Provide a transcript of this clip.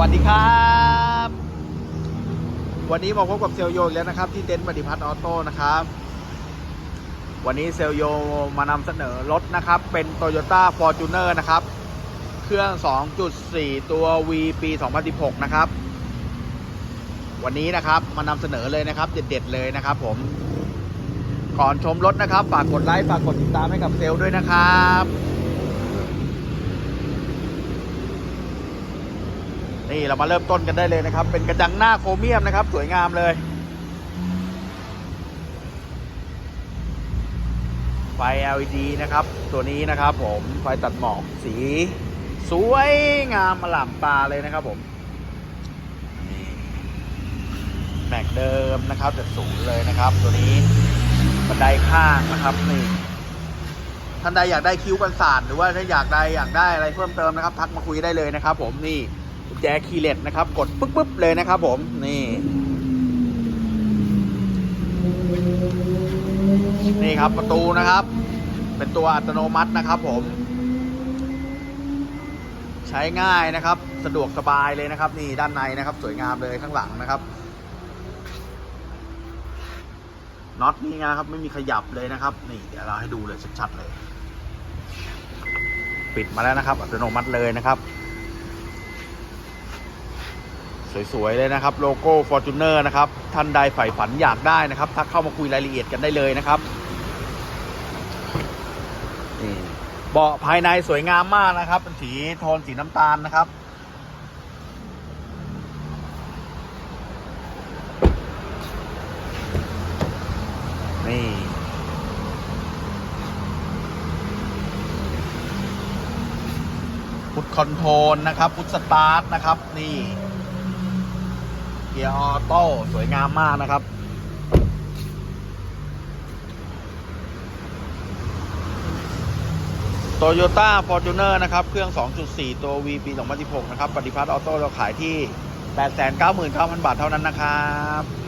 วัสดีครับ วันนี้มาพบกับเซลโยอีกแล้วนะครับ ที่เต็นท์ปฏิพัฒน์ออโต้นะครับ วันนี้เซลโยมานำเสนอรถนะครับ เป็น Toyota Fortuner นอร์นะครับ เครื่อง 2.4 ตัว V ปี 2016 นะครับ วันนี้นะครับมานำเสนอเลยนะครับ เด็ดๆเลยนะครับผมก่อนชมรถนะครับ ฝากกดไลค์ฝากกดติดตามให้กับเซลด้วยนะครับ นี่เรามาเริ่มต้นกันได้เลยนะครับ เป็นกระจังหน้าโครเมียมนะครับ สวยงามเลยไฟ LED นะครับ ตัวนี้นะครับผมไฟตัดหมอกสี สวยงามมาหล่ำตาเลยนะครับผมแม็กเดิมนะครับจะสูงเลยนะครับ ตัวนี้บันไดข้างนะครับนี่ท่านใดอยากได้คิ้วกันศาสตร์หรือว่าถ้าอยากได้อยากได้อะไรเพิ่มเติมนะครับ ทักมาคุยได้เลยนะครับ ผมนี่ แจคีย์เลสนะครับ กดปึ๊บปึ๊บเลยนะครับผม นี่ นี่ครับประตูนะครับ เป็นตัวอัตโนมัตินะครับผม ใช้ง่ายนะครับ สะดวกสบายเลยนะครับ นี่ด้านในนะครับ สวยงามเลยข้างหลังนะครับน็อตนี่นะครับไม่มีขยับเลยนะครับ นี่เดี๋ยวเราให้ดูเลยชัดๆเลย ปิดมาแล้วนะครับ อัตโนมัติเลยนะครับ สวยๆเลยนะครับโลโก้ Fortuner นะครับท่านใดใฝ่ฝันอยากได้นะครับทักเข้ามาคุยรายละเอียดกันได้เลยนะครับนี่เบาะภายในสวยงามมากนะครับเป็นสีโทนสีน้ำตาลนะครับนี่พุทคอนโทรลนะครับพุทสตาร์ทนะครับนี่ กียร์ออโต้สวยงามมากนะครับ โตโยต้าฟอร์จูเนอร์นะครับ เครื่อง 2.4 ตัว V ปี 2016 นะครับ ปฏิพัทธ์ออโต้เราขายที่ 899,000 บาทเท่านั้นนะครับ